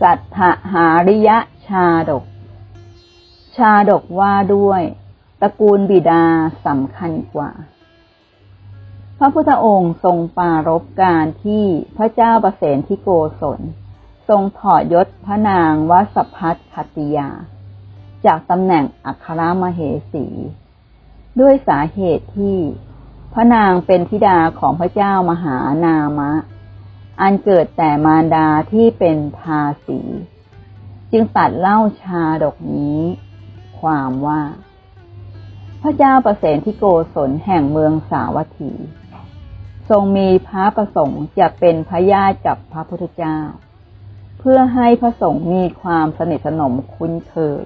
สัทธหาริยชาดก ชาดกว่าด้วยตระกูลบิดาสำคัญกว่า พระพุทธองค์ทรงปรารบการที่พระเจ้าประเสนที่โกศล ทรงถอดยศพระนางวัสพัฒคติยา จากตำแหน่งอัครมเหสี ด้วยสาเหตุที่พระนางเป็นธิดาของพระเจ้ามหานามะ อันเกิดแต่มารดาที่เป็นทาสีจึงตัดเล่าชาดกนี้ ความว่า พระเจ้าประเสนที่โกศลแห่งเมืองสาวัตถี ทรงมีพระประสงค์จะเป็นพระญาติกับพระพุทธเจ้า เพื่อให้พระสงฆ์มีความสนิทสนมคุ้นเคย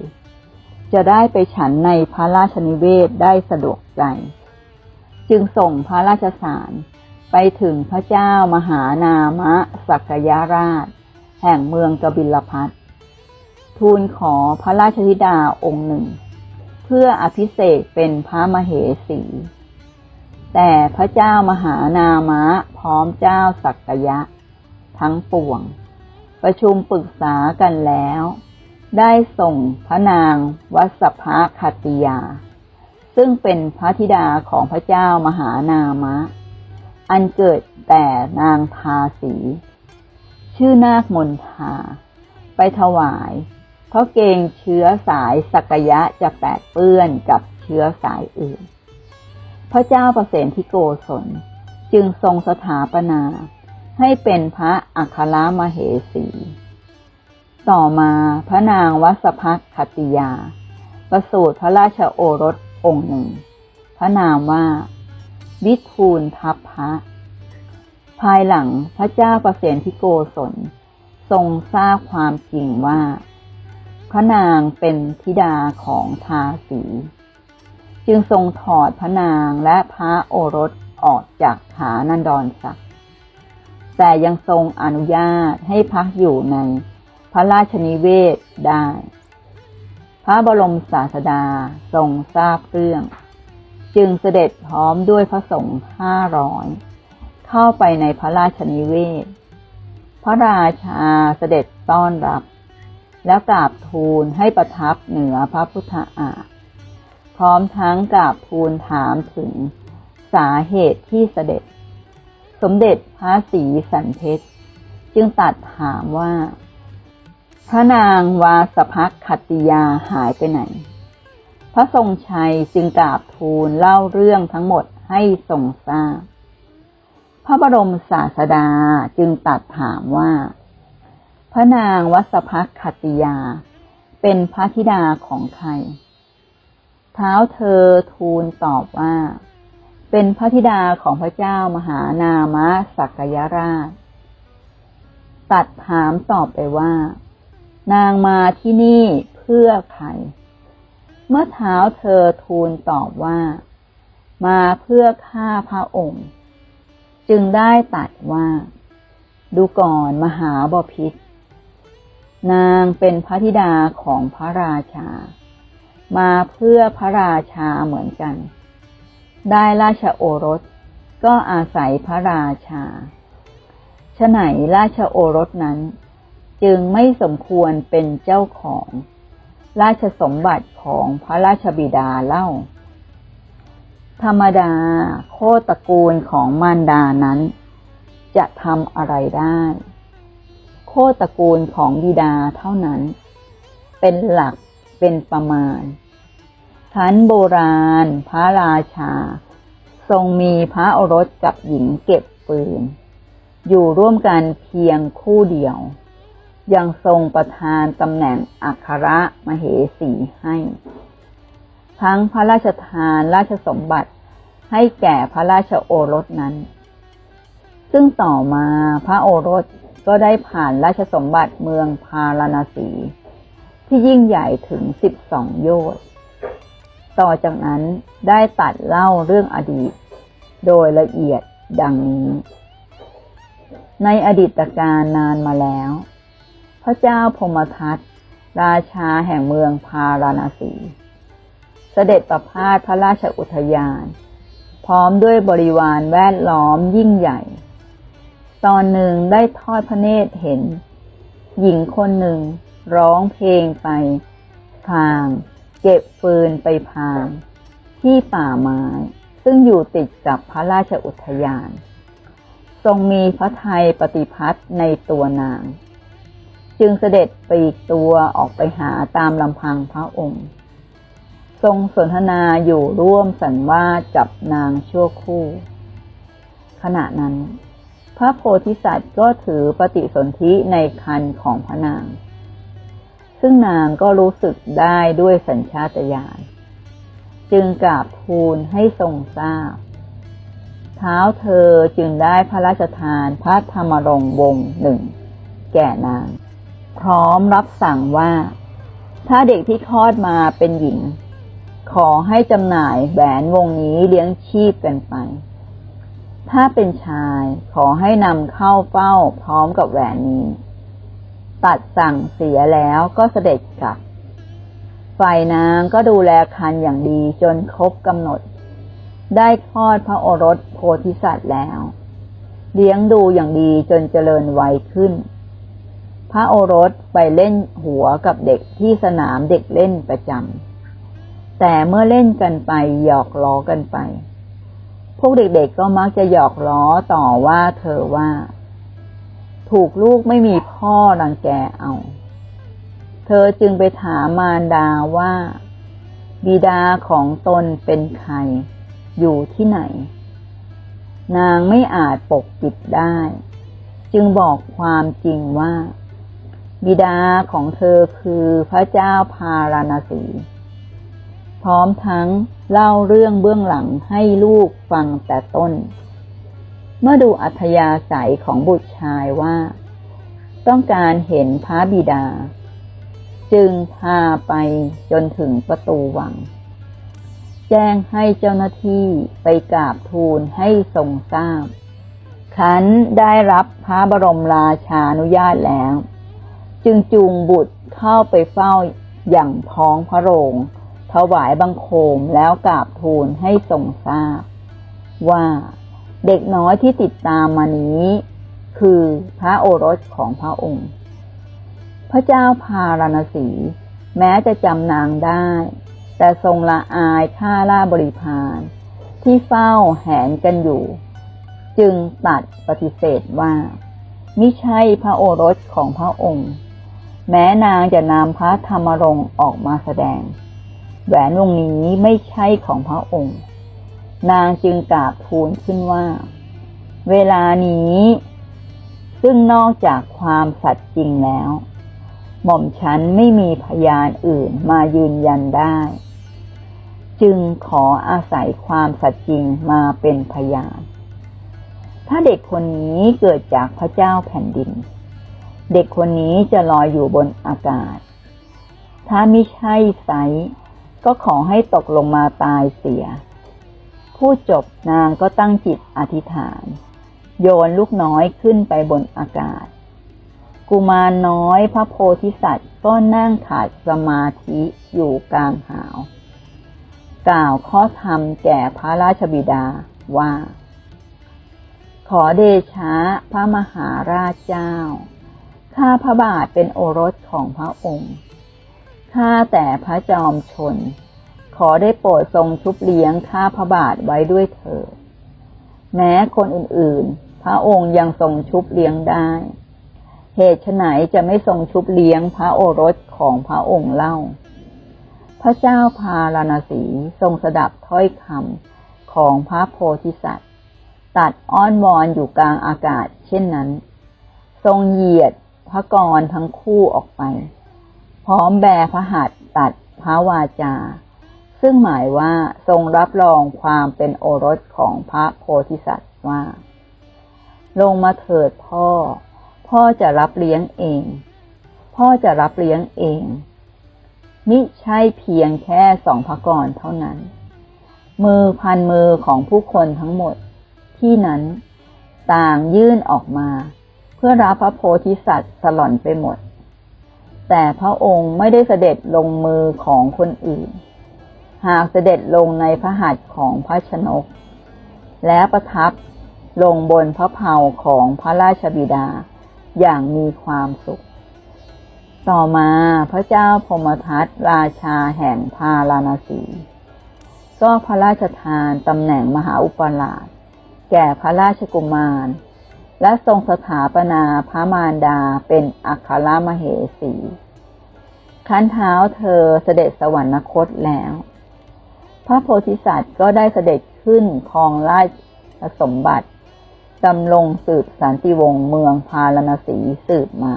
จะได้ไปฉันในพระราชนิเวศได้สะดวกใจ จึงส่งพระราชสาร ไปถึงพระเจ้ามหานามะสักยราช แห่งเมืองกบิลพัททูลขอพระราชธิดาองค์หนึ่ง เพื่ออภิเษกเป็นพระมเหสี แต่พระเจ้ามหานามะพร้อมเจ้าสักยะ ทั้งปวง ประชุมปรึกษากันแล้ว ได้ส่งพระนางวัสภะคติยา ซึ่งเป็นพระธิดาของพระเจ้ามหานามะ อันเกิดแต่นางทาสี ชื่อนาคมนทา ไปถวาย เพราะเกงเชื้อสายสักยะจะแปดเปื้อนกับเชื้อสายอื่น พระเจ้าประเสนที่โกศลจึงทรงสถาปนาให้เป็นพระอัครมเหสี ต่อมาพระนางวัสพักคติยา ประสูติพระราชโอรสองค์หนึ่ง พระนามว่า วิทูลทัพพระ ภายหลังพระเจ้าประเสนที่โกศลทรงทราบความจริงว่า พระนางเป็นธิดาของทาสี จึงทรงถอดพระนางและพระโอรสออกจากฐานันดรศักดิ์แต่ยังทรงอนุญาตให้พักอยู่ในพระราชนิเวศได้ พระบรมศาสดาทรงทราบเรื่อง จึงเสด็จพร้อมด้วยพระสงฆ์ห้าร้อยเข้าไปในพระราชนิเวศ พระราชาเสด็จต้อนรับ แล้วกราบทูลให้ประทับเหนือพระพุทธอาฏพร้อมทั้งกราบทูลถามถึงสาเหตุที่เสด็จ สมเด็จพระศรีสันเพชรจึงตัดถามว่า พระนางวาสภักขติยาหายไปไหน พระทรงชัยจึงกราบทูลเล่าเรื่องทั้งหมดให้ทรงทราบ พระบรมศาสดาจึงตัดถามว่า พระนางวัสภักขตติยา เป็นพระธิดาของใคร เท้าเธอทูลตอบว่า เป็นพระธิดาของพระเจ้ามหานามะสักยราช ตัดถามตอบไปว่า นางมาที่นี่เพื่อใคร เมื่อเท้าเธอทูลตอบว่า มาเพื่อฆ่าพระองค์ จึงได้ตัดว่า ดูก่อนมหาบพิษนางเป็นพระธิดาของพระราชา มาเพื่อพระราชาเหมือนกัน ได้ราชโอรสก็อาศัยพระราชาฉไหนราชโอรสนั้น จึงไม่สมควรเป็นเจ้าของ ราชสมบัติของพระราชบิดาเล่า ธรรมดาโคตระกูลของมารดานั้น จะทำอะไรได้ โคตระกูลของบิดาเท่านั้น เป็นหลักเป็นประมาณทันโบราณ พระราชา ทรงมีพระโอรสกับหญิงเก็บปืน อยู่ร่วมกันเพียงคู่เดียว ยังทรงประทานตำแหน่งอัครมเหสีให้ ทั้งพระราชทานราชสมบัติให้แก่พระราชโอรสนั้น ซึ่งต่อมาพระโอรสก็ได้ผ่านราชสมบัติเมืองพาราณสี ที่ยิ่งใหญ่ถึงสิบสองโยชน์ต่อจากนั้นได้ตัดเล่าเรื่องอดีต โดยละเอียดดังนี้ ในอดีตการนานมาแล้ว พระเจ้าพมทัตราชาแห่งเมืองพาราณสี เสด็จประพาสพระราชอุทยาน พร้อมด้วยบริวารแวดล้อมยิ่งใหญ่ ตอนหนึ่งได้ทอดพระเนตรเห็น หญิงคนหนึ่งร้องเพลงไปพางเก็บฟืนไปพางที่ป่าไม้ ซึ่งอยู่ติดกับพระราชอุทยาน ทรงมีพระทัยปฏิพัทธ์ในตัวนาง จึงเสด็จปลีกตัวออกไปหาตามลำพังพระองค์ ทรงสนทนาอยู่ร่วมสันวาสกับนางชั่วคู่ ขณะนั้น พระโพธิสัตว์ก็ถือปฏิสนธิในคันของพระนาง ซึ่งนางก็รู้สึกได้ด้วยสัญชาตญาณจึงกราบทูลให้ทรงทราบ เท้าเธอจึงได้พระราชทานพระธรรมรงวงศ์หนึ่งแก่นาง พร้อมรับสั่งว่า ถ้าเด็กที่คลอดมาเป็นหญิง ขอให้จำหน่ายแหวนวงนี้เลี้ยงชีพกันไป ถ้าเป็นชายขอให้นำเข้าเฝ้าพร้อมกับแหวนนี้ ตัดสั่งเสียแล้วก็เสด็จกลับ ฝ่ายนางก็ดูแลคันอย่างดีจนครบกำหนด ได้คลอดพระโอรสโพธิสัตว์แล้ว เลี้ยงดูอย่างดีจนเจริญวัยขึ้น พระโอรสไปเล่นหัวกับเด็กที่สนามเด็กเล่นประจำแต่เมื่อเล่นกันไปหยอกล้อกันไป พวกเด็กๆก็มักจะหยอกล้อต่อว่าเธอว่า ถูกลูกไม่มีพ่อรังแกเอา เธอจึงไปถามมารดาว่า บิดาของตนเป็นใคร อยู่ที่ไหน นางไม่อาจปกปิดได้ จึงบอกความจริงว่า บิดาของเธอคือพระเจ้าพาราณสี พร้อมทั้งเล่าเรื่องเบื้องหลังให้ลูกฟังแต่ต้น เมื่อดูอัธยาศัยของบุตรชายว่า ต้องการเห็นพระบิดา จึงพาไปจนถึงประตูวัง แจ้งให้เจ้าหน้าที่ไปกราบทูลให้ทรงทราบขันได้รับพระบรมราชานุญาตแล้ว จึงจูงบุตรเข้าไปเฝ้าอย่างท้องพระโรง ถวายบังคมแล้วกราบทูลให้ทรงทราบ ว่าเด็กน้อยที่ติดตามมานี้ คือพระโอรสของพระองค์ พระเจ้าพาราณสี แม้จะจำนางได้ แต่ทรงละอายข้าล่าบริพารที่เฝ้าแหนกันอยู่ จึงตัดปฏิเสธว่า มิใช่พระโอรสของพระองค์ แม้นางจะนำพระธรรมรงค์ออกมาแสดง แหวนวงนี้ไม่ใช่ของพระองค์ นางจึงกราบทูลขึ้นว่า เวลานี้ ซึ่งนอกจากความสัตย์จริงแล้ว หม่อมฉันไม่มีพยานอื่นมายืนยันได้ จึงขออาศัยความสัตย์จริงมาเป็นพยาน ถ้าเด็กคนนี้เกิดจากพระเจ้าแผ่นดิน เด็กคนนี้จะลอยอยู่บนอากาศ ถ้าไม่ใช่ไซส์ก็ขอให้ตกลงมาตายเสีย ผู้จบนางก็ตั้งจิตอธิษฐาน โยนลูกน้อยขึ้นไปบนอากาศ กุมารน้อยพระโพธิสัตว์ก็นั่งขาดสมาธิอยู่กลางหาว กล่าวข้อธรรมแก่พระราชบิดาว่า ขอเดชะพระมหาราชเจ้า ข้าพระบาทเป็นโอรสของพระองค์ ข้าแต่พระจอมชน ขอได้โปรดทรงชุบเลี้ยงข้าพระบาทไว้ด้วยเถิด แม้คนอื่นๆ พระองค์ยังทรงชุบเลี้ยงได้ เหตุไฉนจะไม่ทรงชุบเลี้ยงพระโอรสของพระองค์เล่า พระเจ้าพาราณสีทรงสดับถ้อยคำของพระโพธิสัตว์ ตัดอ้อนวอนอยู่กลางอากาศเช่นนั้น ทรงเหยียด พระกรทั้งคู่ออกไป พร้อมแบพระหัตตัดพระวาจา ซึ่งหมายว่าทรงรับรองความเป็นโอรสของพระโพธิสัตว์ว่า ลงมาเถิดพ่อ พ่อจะรับเลี้ยงเอง พ่อจะรับเลี้ยงเอง มิใช่เพียงแค่สองพระกรเท่านั้น มือพันมือของผู้คนทั้งหมดที่นั้น ต่างยื่นออกมา พื่อรับพระโพธิสัตว์สล่อนไปหมด แต่พระองค์ไม่ได้เสด็จลงมือของคนอื่น หากเสด็จลงในพระหัตถ์ของพระชนก และประทับลงบนพระเพาของพระราชบิดาอย่างมีความสุข ต่อมาพระเจ้าพมทัตราชาแห่งพาราณสี ก็พระราชทานตำแหน่งมหาอุปราช แก่พระราชกุมาร และทรงสถาปนาพระมารดาเป็นอัครมเหสีคันเท้าเธอเสด็จสวรรคตแล้ว พระโพธิสัตว์ก็ได้เสด็จขึ้นครองราชสมบัติดำรงสืบสันติวงศ์เมืองพาราณสีสืบมา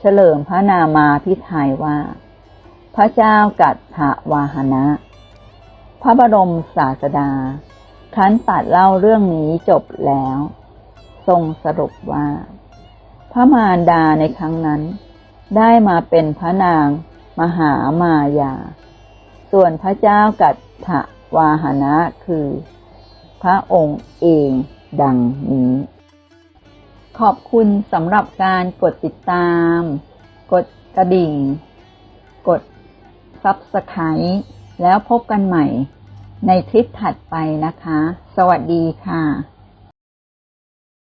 เฉลิมพระนามาพิไทยว่า พระเจ้ากัตถวาหนะ พระบรมศาสดาคันตัดเล่าเรื่องนี้จบแล้ว ทรงสรุปว่า พระมารดาในครั้งนั้น ได้มาเป็นพระนางมหามายา ส่วนพระเจ้ากัตถวาหนะคือ พระองค์เองดังนี้ ขอบคุณสำหรับการกดติดตาม กดกระดิ่ง กด Subscribe แล้วพบกันใหม่ในคลิปถัดไปนะคะ สวัสดีค่ะ